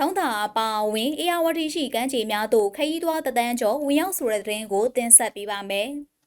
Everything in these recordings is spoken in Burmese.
ချောင်းသာအပါအဝင်အေယာဝတီရှိကမ်းခြေများသို့ခရီးသွားတသန်းကျော်ဝင်ရောက်ဆိုတဲ့သတင်းကိုတင်ဆက်ပေးပါမယ်။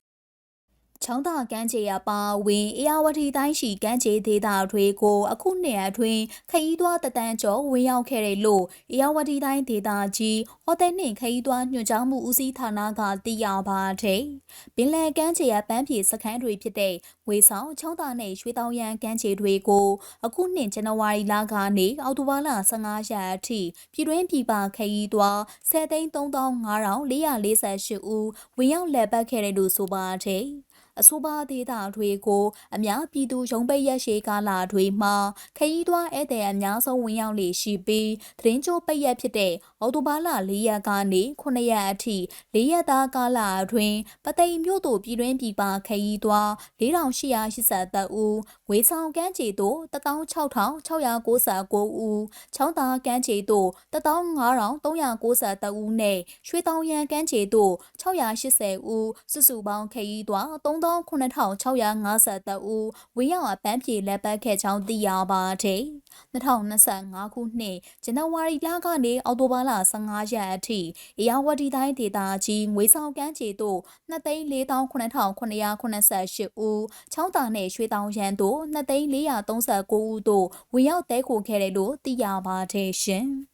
ချောင်းသာကမ်းခြေအပါအဝင်အေယာဝတီတိုင်းရှိကမ်းခြေဒေသတွေကိုအခုနှစ်အတွင်းခရီးသွားတသန်းကျော်ဝင်ရောက်ခဲ့တယ်လို့အေယာဝတီတိုင်းဒေသကြီးဟိုတယ်နှင့်ခရီးသွားညွှန်ကြားမှုဦးစီးဌာနကသိရပါတယ်။ပင်လယ်ကမ်းခြေအပန်းဖြေစခန်းတွေဖြစ်တဲ့ငွေဆောင်ချောင်းသာနဲ့ရွှေတောင်ရန်ကမ်းခြေတွေကိုအခုနှစ်ဇန်နဝါရီလကနေအောက်တိုဘာလ15ရက်အထိပြည်တွင်းပြည်ပခရီးသွား73,5448ဦးဝင်ရောက်လည်ပတ်ခဲ့တယ်လို့ဆိုပါတယ်။ အဆိုပါဒေသတွေကိုအများပြည်သူရုံးပိတ်ရက်ရှည်ကာလတွေမှာခရီးသွားဧည့်သည်အများဆုံးဝင်ရောက်လေရှိပြီးသတင်းကြိုပိတ်ရက်ဖြစ်တဲ့အော်တိုဘာလ၄ရက်ကနေ9ရက်အထိ၄ရက်သားကာလအတွင်းပသိမ်မြို့သို့ပြည်တွင်းပြည်ပခရီးသွား4883ဦးဝေဆောင်ကမ်းခြေသို့16699ဦးချောင်းသာကမ်းခြေသို့15393ဦးနဲ့ရွှေတောင်ရန်ကမ်းခြေသို့680ဦးစုစုပေါင်းခရီးသွား3 9653ဦးဝင်ရောက်အပန်းဖြေလက်ပတ်ခဲ့ကြောင်းသိရပါတယ်။2025ခုနှစ်ဇန်နဝါရီလကနေအောက်တိုဘာလ15ရက်အထိအရာဝတီတိုင်းဒေသကြီးငွေဆောင်ကမ်းခြေသို့2,49,988ဦးချောင်းတာနဲ့ရွှေတောင်ရန်သို့2,439ဦးတို့ဝင်ရောက်တဲခိုခဲ့တယ်လို့သိရပါတယ်ရှင်။